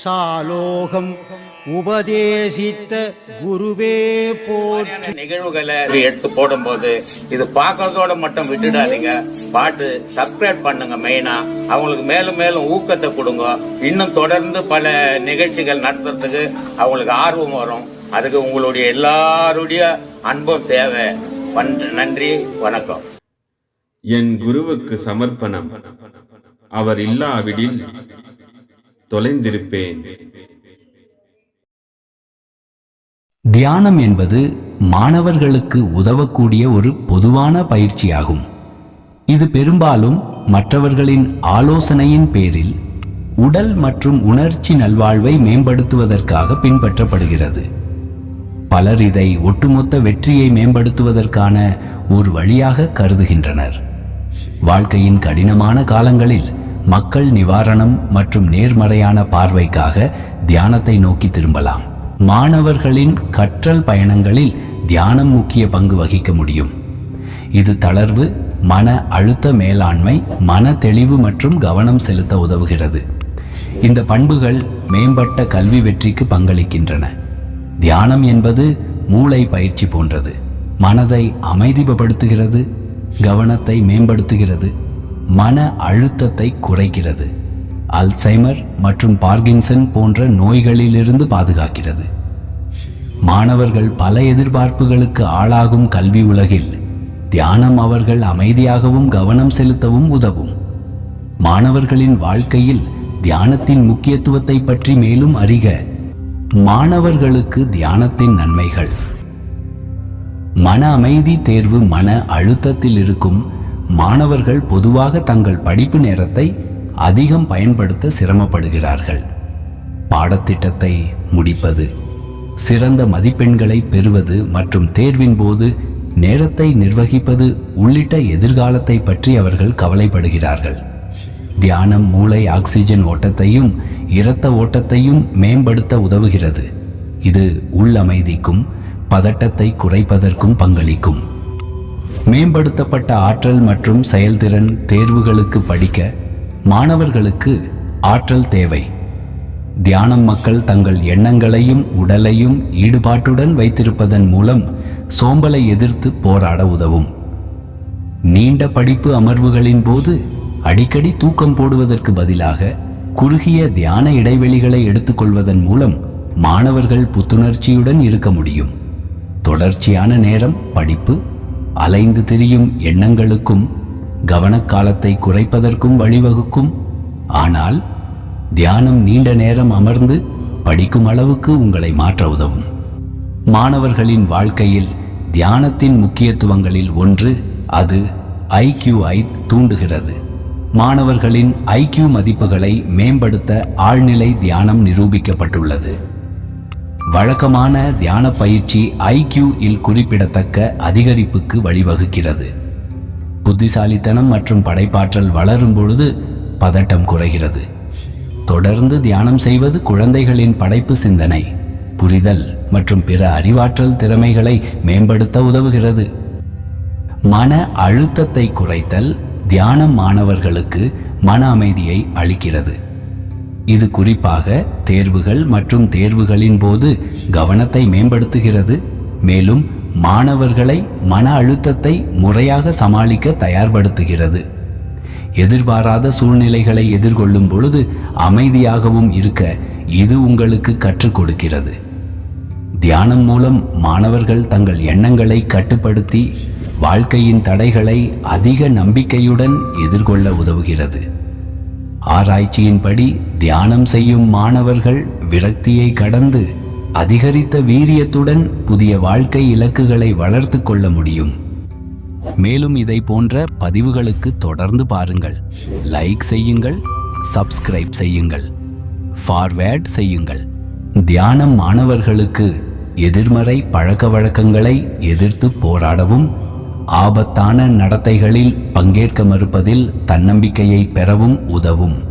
சாலோகம் உபதேசித்த குருவே போற்றி. நிகழ்வுகளை இது எடுத்து போடும்போது இது பார்க்கறதோட மட்டும் விட்டுடாதீங்க. பாட்டு சப்ஸ்கிரைப் பண்ணுங்க மெயினா அவங்களுக்கு மேலும் மேலும் ஊக்கத்தை கொடுங்க. இன்னும் தொடர்ந்து பல நிகழ்ச்சிகள் நடத்துறதுக்கு அவங்களுக்கு ஆர்வம் வரும். அதுக்கு உங்களுடைய எல்லாருடைய அன்பும் தேவை. நன்றி வணக்கம். என் குருவுக்கு சமர்ப்பணம். அவர் இல்லாவிடில் தொலைந்திருப்பேன். தியானம் என்பது மாணவர்களுக்கு உதவக்கூடிய ஒரு பொதுவான பயிற்சியாகும். இது பெரும்பாலும் மற்றவர்களின் ஆலோசனையின் பேரில் உடல் மற்றும் உணர்ச்சி நல்வாழ்வை மேம்படுத்துவதற்காக பின்பற்றப்படுகிறது. பலர் இதை ஒட்டுமொத்த வெற்றியை மேம்படுத்துவதற்கான ஒரு வழியாக கருதுகின்றனர். வாழ்க்கையின் கடினமான காலங்களில் மக்கள் நிவாரணம் மற்றும் நேர்மறையான பார்வைக்காக தியானத்தை நோக்கி திரும்பலாம். மாணவர்களின் கற்றல் பயணங்களில் தியானம் முக்கிய பங்கு வகிக்க முடியும். இது தளர்வு மன அழுத்த மேலாண்மை மன தெளிவு மற்றும் கவனம் செலுத்த உதவுகிறது. இந்த பண்புகள் மேம்பட்ட கல்வி வெற்றிக்கு பங்களிக்கின்றன. தியானம் என்பது மூளை பயிற்சி போன்றது. மனதை அமைதிப்படுத்துகிறது கவனத்தை மேம்படுத்துகிறது. மன அழுத்தத்தை குறைக்கிறது. அல்சைமர் மற்றும் பார்கின்சன் போன்ற நோய்களிலிருந்து பாதுகாக்கிறது. மாணவர்கள் பல எதிர்பார்ப்புகளுக்கு ஆளாகும் கல்வி உலகில் தியானம் அவர்கள் அமைதியாகவும் கவனம் செலுத்தவும் உதவும். மாணவர்களின் வாழ்க்கையில் தியானத்தின் முக்கியத்துவத்தை பற்றி மேலும் அறிக. மாணவர்களுக்கு தியானத்தின் நன்மைகள். மன அமைதி தேர்வு மன அழுத்தத்தில் இருக்கும் மாணவர்கள் பொதுவாக தங்கள் படிப்பு நேரத்தை அதிகம் பயன்படுத்த சிரமப்படுகிறார்கள். பாடத்திட்டத்தை முடிப்பது சிறந்த மதிப்பெண்களை பெறுவது மற்றும் தேர்வின் போது நேரத்தை நிர்வகிப்பது உள்ளிட்ட எதிர்காலத்தை பற்றி அவர்கள் கவலைப்படுகிறார்கள். தியானம் மூளை ஆக்சிஜன் ஓட்டத்தையும் இரத்த ஓட்டத்தையும் மேம்படுத்த உதவுகிறது. இது உள்ளமைதிக்கும் பதட்டத்தை குறைப்பதற்கும் பங்களிக்கும். மேம்படுத்தப்பட்ட ஆற்றல் மற்றும் செயல்திறன் தேர்வுகளுக்கு படிக்க மாணவர்களுக்கு ஆற்றல் தேவை. தியானம் மக்கள் தங்கள் எண்ணங்களையும் உடலையும் ஈடுபாட்டுடன் வைத்திருப்பதன் மூலம் சோம்பலை எதிர்த்து போராட உதவும். நீண்ட படிப்பு அமர்வுகளின் போது அடிக்கடி தூக்கம் போடுவதற்கு பதிலாக குறுகிய தியான இடைவெளிகளை எடுத்துக்கொள்வதன் மூலம் மாணவர்கள் புத்துணர்ச்சியுடன் இருக்க முடியும். தொடர்ச்சியான நேரம் படிப்பு அலைந்து திரியும் எண்ணங்களுக்கும் கவனக்காலத்தை குறைப்பதற்கும் வழிவகுக்கும். ஆனால் தியானம் நீண்ட நேரம் அமர்ந்து படிக்கும் அளவுக்கு உங்களை மாற்ற உதவும். மாணவர்களின் வாழ்க்கையில் தியானத்தின் முக்கியத்துவங்களில் ஒன்று அது ஐக்யூஐ தூண்டுகிறது. மாணவர்களின் ஐக்யூ மதிப்புகளை மேம்படுத்த ஆழ்நிலை தியானம் நிரூபிக்கப்பட்டுள்ளது. வழக்கமான தியான பயிற்சி ஐக்யூ இல் குறிப்பிடத்தக்க அதிகரிப்புக்கு வழிவகுக்கிறது. புத்திசாலித்தனம் மற்றும் படைப்பாற்றல் வளரும் பொழுது பதட்டம் குறைகிறது. தொடர்ந்து தியானம் செய்வது குழந்தைகளின் படைப்பு சிந்தனை புரிதல் மற்றும் பிற அறிவாற்றல் திறமைகளை மேம்படுத்த உதவுகிறது. மன அழுத்தத்தை குறைத்தல் தியானம் மாணவர்களுக்கு மன அமைதியை அளிக்கிறது. இது குறிப்பாக தேர்வுகள் மற்றும் தேர்வுகளின் போது கவனத்தை மேம்படுத்துகிறது. மேலும் மாணவர்களை மன அழுத்தத்தை முறையாக சமாளிக்க தயார்படுத்துகிறது. எதிர்பாராத சூழ்நிலைகளை எதிர்கொள்ளும் பொழுது அமைதியாகவும் இருக்க இது உங்களுக்கு கற்றுக் கொடுக்கிறது. தியானம் மூலம் மாணவர்கள் தங்கள் எண்ணங்களை கட்டுப்படுத்தி வாழ்க்கையின் தடைகளை அதிக நம்பிக்கையுடன் எதிர்கொள்ள உதவுகிறது. ஆராய்ச்சியின்படி தியானம் செய்யும் மாணவர்கள் விரக்தியை கடந்து அதிகரித்த வீரியத்துடன் புதிய வாழ்க்கை இலக்குகளை வளர்த்து கொள்ள முடியும். மேலும் இதை போன்ற பதிவுகளுக்கு தொடர்ந்து பாருங்கள். லைக் செய்யுங்கள் சப்ஸ்கிரைப் செய்யுங்கள் ஃபார்வேர்ட் செய்யுங்கள். தியானம் மாணவர்களுக்கு எதிர்மறை பழக்க வழக்கங்களை எதிர்த்து போராடவும் ஆபத்தான நடத்தைகளில் பங்கேற்க மறுப்பதில் தன்னம்பிக்கையை பெறவும் உதவும்.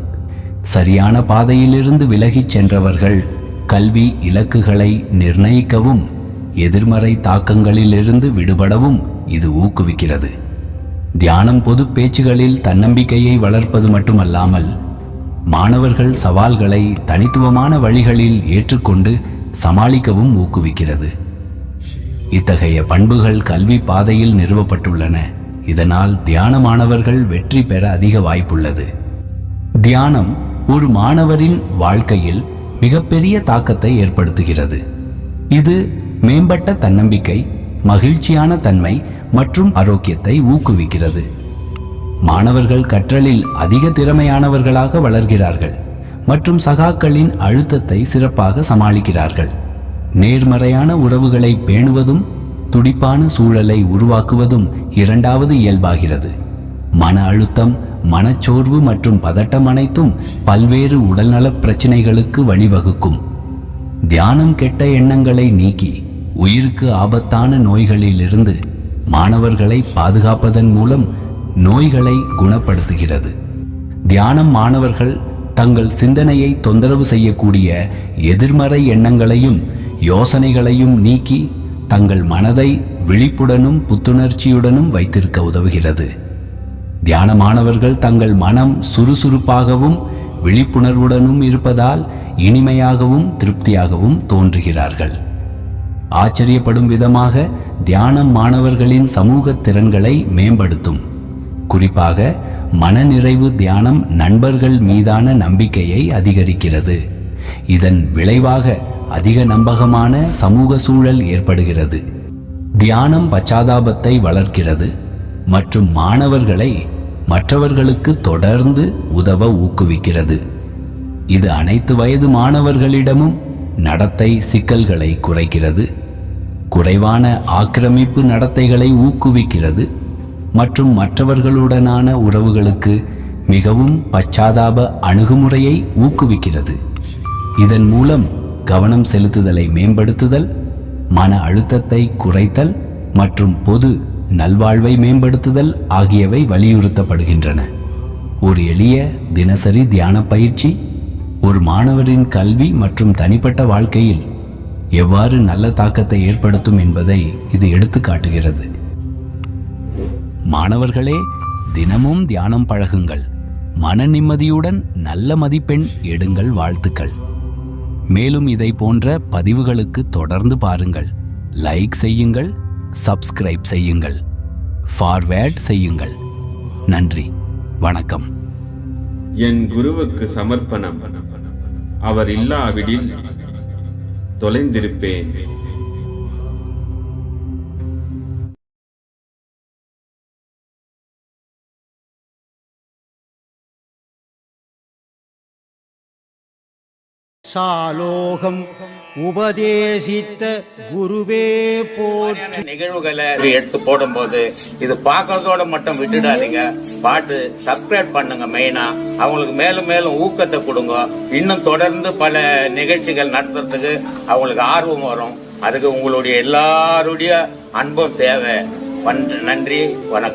சரியான பாதையிலிருந்து விலகிச் சென்றவர்கள் கல்வி இலக்குகளை நிர்ணயிக்கவும் எதிர்மறை தாக்கங்களிலிருந்து விடுபடவும் இது ஊக்குவிக்கிறது. தியானம் பொது பேச்சுகளில் தன்னம்பிக்கையை வளர்ப்பது மட்டுமல்லாமல் மாணவர்கள் சவால்களை தனித்துவமான வழிகளில் ஏற்றுக்கொண்டு சமாளிக்கவும் ஊக்குவிக்கிறது. இத்தகைய பண்புகள் கல்வி பாதையில் நிறுவப்பட்டுள்ளன. இதனால் தியான மாணவர்கள் வெற்றி பெற அதிக வாய்ப்புள்ளது. தியானம் ஒரு மாணவரின் வாழ்க்கையில் மிகப்பெரிய தாக்கத்தை ஏற்படுத்துகிறது. இது மேம்பட்ட தன்னம்பிக்கை மகிழ்ச்சியான தன்மை மற்றும் ஆரோக்கியத்தை ஊக்குவிக்கிறது. மாணவர்கள் கற்றலில் அதிக திறமையானவர்களாக வளர்கிறார்கள் மற்றும் சகாக்களின் அழுத்தத்தை சிறப்பாக சமாளிக்கிறார்கள். நேர்மறையான உறவுகளை பேணுவதும் துடிப்பான சூழலை உருவாக்குவதும் இரண்டாவது இயல்பாகிறது. மன அழுத்தம் மனச்சோர்வு மற்றும் பதட்டம் அனைத்தும் பல்வேறு உடல்நலப் பிரச்சினைகளுக்கு வழிவகுக்கும். தியானம் கெட்ட எண்ணங்களை நீக்கி உயிருக்கு ஆபத்தான நோய்களிலிருந்து மாணவர்களை பாதுகாப்பதன் மூலம் நோய்களை குணப்படுத்துகிறது. தியானம் மாணவர்கள் தங்கள் சிந்தனையை தொந்தரவு செய்யக்கூடிய எதிர்மறை எண்ணங்களையும் யோசனைகளையும் நீக்கி தங்கள் மனதை விழிப்புடனும் புத்துணர்ச்சியுடனும் வைத்திருக்க உதவுகிறது. தியான மாணவர்கள் தங்கள் மனம் சுறுசுறுப்பாகவும் விழிப்புணர்வுடனும் இருப்பதால் இனிமையாகவும் திருப்தியாகவும் தோன்றுகிறார்கள். ஆச்சரியப்படும் விதமாக தியானம் மாணவர்களின் சமூக திறன்களை மேம்படுத்தும். குறிப்பாக மனநிறைவு தியானம் நண்பர்கள் மீதான நம்பிக்கையை அதிகரிக்கிறது. இதன் விளைவாக அதிக நம்பகமான சமூக சூழல் ஏற்படுகிறது. தியானம் பச்சாதாபத்தை வளர்க்கிறது மற்றும் மாணவர்களை மற்றவர்களுக்கு தொடர்ந்து உதவ ஊக்குவிக்கிறது. இது அனைத்து வயது மாணவர்களிடமும் நடத்தை சிக்கல்களை குறைக்கிறது. குறைவான ஆக்கிரமிப்பு நடத்தைகளை ஊக்குவிக்கிறது மற்றும் மற்றவர்களுடனான உறவுகளுக்கு மிகவும் பச்சாதாப அணுகுமுறையை ஊக்குவிக்கிறது. இதன் மூலம் கவனம் செலுத்துதலை மேம்படுத்துதல் மன அழுத்தத்தை குறைத்தல் மற்றும் பொது நல்வாழ்வை மேம்படுத்துதல் ஆகியவை வலியுறுத்தப்படுகின்றன. ஒரு எளிய தினசரி தியான பயிற்சி ஒரு மாணவரின் கல்வி மற்றும் தனிப்பட்ட வாழ்க்கையில் எவ்வாறு நல்ல தாக்கத்தை ஏற்படுத்தும் என்பதை இது எடுத்துக்காட்டுகிறது மாணவர்களே தினமும் தியானம் பழகுங்கள். மன நிம்மதியுடன் நல்ல மதிப்பெண் எடுங்கள் வாழ்த்துக்கள். மேலும் இதை போன்ற பதிவுகளுக்கு தொடர்ந்து பாருங்கள். லைக் செய்யுங்கள் சப்ஸ்கிரைப் செய்யுங்கள் ஃபார்வேர்ட் செய்யுங்கள். நன்றி வணக்கம். என் குருவுக்கு சமர்ப்பணம். அவர் இல்லாவிடில் தொலைந்திருப்பேன். சாலோகம் உபதேசித்த குருவே போற்று. நிகழ்வுகளை எடுத்து போடும்போது இது பார்க்கறதோட மட்டும் விட்டுடாதீங்க. பாட்டு சப்ஸ்கிரைப் பண்ணுங்க மெயினா அவங்களுக்கு மேலும் மேலும் ஊக்கத்தை கொடுங்க. இன்னும் தொடர்ந்து பல நிகழ்ச்சிகள் நடத்துறதுக்கு அவங்களுக்கு ஆர்வம் வரும். அதுக்கு உங்களுடைய எல்லாருடைய அன்பும் தேவை. வன்- நன்றி வணக்கம்.